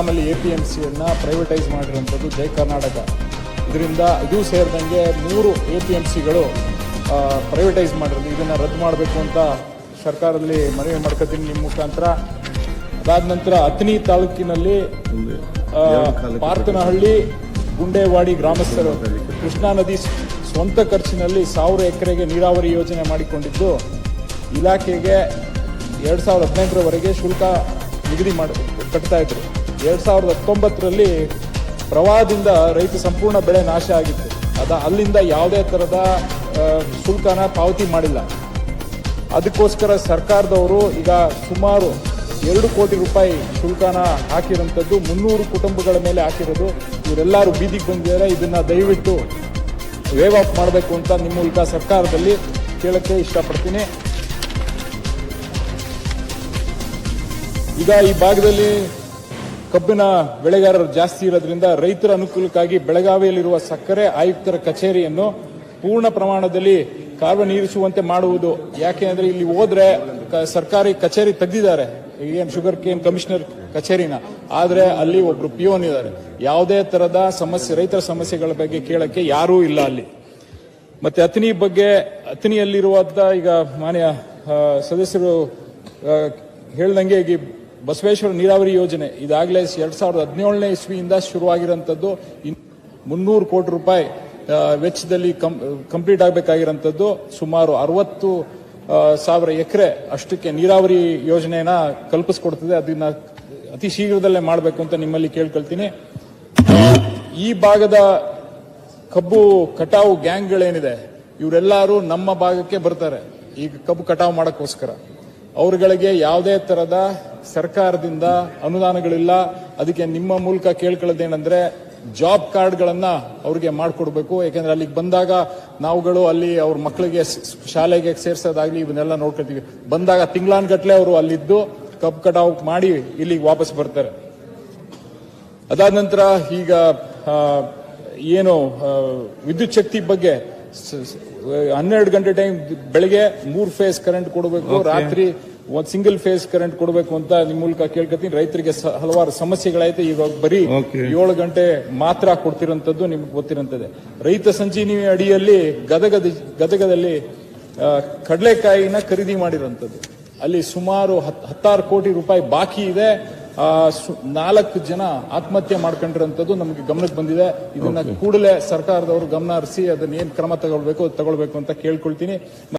ಬೆಳಗಾಮಲ್ಲಿ A P M ಸಿಯನ್ನು privatise ಮಾಡಿರುವಂಥದ್ದು ಜೈ ಕರ್ನಾಟಕ. ಇದರಿಂದ ಇದು ಸೇರಿದಂಗೆ ಮೂರು ಎ ಪಿ ಎಂ ಸಿಗಳು ಪ್ರೈವೇಟೈಸ್ ಮಾಡಿರೋದು. ಇದನ್ನು ರದ್ದು ಮಾಡಬೇಕು ಅಂತ ಸರ್ಕಾರದಲ್ಲಿ ಮನವಿ ಮಾಡ್ಕೋತೀನಿ ನಿಮ್ಮ ಮುಖಾಂತರ. ಅದಾದ ನಂತರ ಅಥಣಿ ತಾಲೂಕಿನಲ್ಲಿ ಪಾರ್ತನಹಳ್ಳಿ ಗುಂಡೇವಾಡಿ ಗ್ರಾಮಸ್ಥರು ಕೃಷ್ಣಾ ನದಿ ಸ್ವಂತ ಖರ್ಚಿನಲ್ಲಿ ಸಾವಿರ ಎಕರೆಗೆ ನೀರಾವರಿ ಯೋಜನೆ ಮಾಡಿಕೊಂಡಿದ್ದು, ಇಲಾಖೆಗೆ ಎರಡು ಸಾವಿರದ ಹದಿನೆಂಟರವರೆಗೆ ಶುಲ್ಕ ನಿಗದಿ ಮಾಡಿ, ಕಟ್ತಾ ಇದ್ರು. ಎರಡು ಸಾವಿರದ ಹತ್ತೊಂಬತ್ತರಲ್ಲಿ ಪ್ರವಾಹದಿಂದ ರೈತ ಸಂಪೂರ್ಣ ಬೆಳೆ ನಾಶ ಆಗಿತ್ತು. ಅದ ಅಲ್ಲಿಂದ ಯಾವುದೇ ಥರದ ಶುಲ್ಕನ ಪಾವತಿ ಮಾಡಿಲ್ಲ. ಅದಕ್ಕೋಸ್ಕರ ಸರ್ಕಾರದವರು ಈಗ ಸುಮಾರು ಎರಡು ಕೋಟಿ ರೂಪಾಯಿ ಶುಲ್ಕನ ಹಾಕಿರೋಂಥದ್ದು ಮುನ್ನೂರು ಕುಟುಂಬಗಳ ಮೇಲೆ ಹಾಕಿರೋದು. ಇವರೆಲ್ಲರೂ ಬೀದಿಗೆ ಬಂದಿದ್ದಾರೆ. ಇದನ್ನ ದಯವಿಟ್ಟು ವೇವ್ ಆಫ್ ಮಾಡಬೇಕು ಅಂತ ನಿಮ್ಮ ಮೂಲಕ ಸರ್ಕಾರದಲ್ಲಿ ಕೇಳಕ್ಕೆ ಇಷ್ಟಪಡ್ತೀನಿ. ಈಗ ಈ ಭಾಗದಲ್ಲಿ ಕಬ್ಬಿನ ಬೆಳೆಗಾರರು ಜಾಸ್ತಿ ಇರೋದ್ರಿಂದ ರೈತರ ಅನುಕೂಲಕ್ಕಾಗಿ ಬೆಳಗಾವಿಯಲ್ಲಿರುವ ಸಕ್ಕರೆ ಆಯುಕ್ತರ ಕಚೇರಿಯನ್ನು ಪೂರ್ಣ ಪ್ರಮಾಣದಲ್ಲಿ ಕಾರ್ಯನಿರ್ವಹಿಸುವಂತೆ ಮಾಡುವುದು. ಯಾಕೆ ಅಂದ್ರೆ ಇಲ್ಲಿ ಹೋದ್ರೆ ಸರ್ಕಾರಿ ಕಚೇರಿ ತೆಗೆದಿದ್ದಾರೆ. ಏನ್ ಶುಗರ್ ಕೇನ್ ಕಮಿಷನರ್ ಕಚೇರಿನ. ಆದ್ರೆ ಅಲ್ಲಿ ಒಬ್ರು ಪಿಯೋನ್ ಇದ್ದಾರೆ. ಯಾವುದೇ ತರದ ಸಮಸ್ಯೆ, ರೈತರ ಸಮಸ್ಯೆಗಳ ಬಗ್ಗೆ ಕೇಳಕ್ಕೆ ಯಾರೂ ಇಲ್ಲ ಅಲ್ಲಿ. ಮತ್ತೆ ಅತನಿ ಬಗ್ಗೆ, ಅತನಿಯಲ್ಲಿರುವಂತ ಈಗ ಮಾನ್ಯ ಸದಸ್ಯರು ಹೇಳ್ದಂಗೆ ಈ ಬಸವೇಶ್ವರ ನೀರಾವರಿ ಯೋಜನೆ ಇದಾಗಲೇ ಎರಡ್ ಸಾವಿರದ ಹದಿನೇಳನೇ ಇಸ್ವಿಯಿಂದ ಶುರುವಾಗಿರೋಂಥದ್ದು ಮುನ್ನೂರು ಕೋಟಿ ರೂಪಾಯಿ ವೆಚ್ಚದಲ್ಲಿ ಕಂಪ್ಲೀಟ್ ಆಗಬೇಕಾಗಿರೋಂಥದ್ದು ಸುಮಾರು ಅರವತ್ತು ಸಾವಿರ ಎಕರೆ ಅಷ್ಟಕ್ಕೆ ನೀರಾವರಿ ಯೋಜನೆಯನ್ನ ಕಲ್ಪಿಸ್ಕೊಡ್ತದೆ. ಅದನ್ನ ಅತಿ ಶೀಘ್ರದಲ್ಲೇ ಮಾಡಬೇಕು ಅಂತ ನಿಮ್ಮಲ್ಲಿ ಕೇಳ್ಕೊಳ್ತೀನಿ. ಈ ಭಾಗದ ಕಬ್ಬು ಕಟಾವು ಗ್ಯಾಂಗ್ಗಳೇನಿದೆ, ಇವರೆಲ್ಲರೂ ನಮ್ಮ ಭಾಗಕ್ಕೆ ಬರ್ತಾರೆ. ಈಗ ಕಬ್ಬು ಕಟಾವು ಮಾಡೋಕ್ಕೋಸ್ಕರ. ಅವರುಗಳಿಗೆ ಯಾವುದೇ ತರದ ಸರ್ಕಾರದಿಂದ ಅನುದಾನಗಳಿಲ್ಲ. ಅದಕ್ಕೆ ನಿಮ್ಮ ಮೂಲಕ ಕೇಳ್ಕೊಳ್ಳೋದೇನೆಂದ್ರೆ ಜಾಬ್ ಕಾರ್ಡ್ಗಳನ್ನ ಅವ್ರಿಗೆ ಮಾಡಿಕೊಡ್ಬೇಕು. ಯಾಕಂದ್ರೆ ಅಲ್ಲಿಗೆ ಬಂದಾಗ ನಾವುಗಳು ಅಲ್ಲಿ ಅವ್ರ ಮಕ್ಕಳಿಗೆ ಶಾಲೆಗೆ ಸೇರ್ಸೋದಾಗ್ಲಿ ಇವನ್ನೆಲ್ಲ ನೋಡ್ಕೊಳ್ತೀವಿ. ಬಂದಾಗ ತಿಂಗಳಾನ್ಗಟ್ಲೆ ಅವರು ಅಲ್ಲಿದ್ದು ಕಬ್ಬು ಕಟಾವು ಮಾಡಿ ಇಲ್ಲಿಗೆ ವಾಪಸ್ ಬರ್ತಾರೆ. ಅದಾದ ನಂತರ ಈಗ ಏನು ವಿದ್ಯುತ್ ಶಕ್ತಿ ಬಗ್ಗೆ ಹನ್ನೆರಡು ಗಂಟೆ ಟೈಮ್ ಬೆಳಿಗ್ಗೆ ಮೂರ್ ಫೇಸ್ ಕರೆಂಟ್ ಕೊಡಬೇಕು. ರಾತ್ರಿ ಒಂದ್ ಸಿಂಗಲ್ ಫೇಸ್ ಕರೆಂಟ್ ಕೊಡಬೇಕು ಅಂತ ನಿಮ್ ಮೂಲಕ ಕೇಳ್ಕೊತೀನಿ ರೈತರಿಗೆ ಹಲವಾರು ಸಮಸ್ಯೆಗಳಾಯ್ತು. ಇವಾಗ ಬರೀ. ಏಳು ಗಂಟೆ ಮಾತ್ರ ಕೊಡ್ತಿರೋಂಥದ್ದು ನಿಮ್ಗೆ ಗೊತ್ತಿರೋಂಥದ್ದು. ರೈತ ಸಂಜೀವಿನಿ ಅಡಿಯಲ್ಲಿ ಗದಗದ ಗದಗದಲ್ಲಿ ಕಡಲೆಕಾಯಿನ ಖರೀದಿ ಮಾಡಿರೋಂಥದ್ದು. ಅಲ್ಲಿ ಸುಮಾರು ಹತ್- ಹತ್ತಾರು ಕೋಟಿ ರೂಪಾಯಿ ಬಾಕಿ ಇದೆ. ನಾಲ್ಕು ಜನ ಆತ್ಮಹತ್ಯೆ ಮಾಡ್ಕೊಂಡಿರೋಂಥದ್ದು ನಮಗೆ ಗಮನಕ್ಕೆ ಬಂದಿದೆ. ಇದನ್ನ ಕೂಡಲೇ ಸರ್ಕಾರದವರು ಗಮನ ಹರಿಸಿ ಅದನ್ನ ಏನ್ ಕ್ರಮ ತಗೊಳ್ಬೇಕು ತಗೊಳ್ಬೇಕು ಅಂತ ಕೇಳ್ಕೊಳ್ತೀನಿ.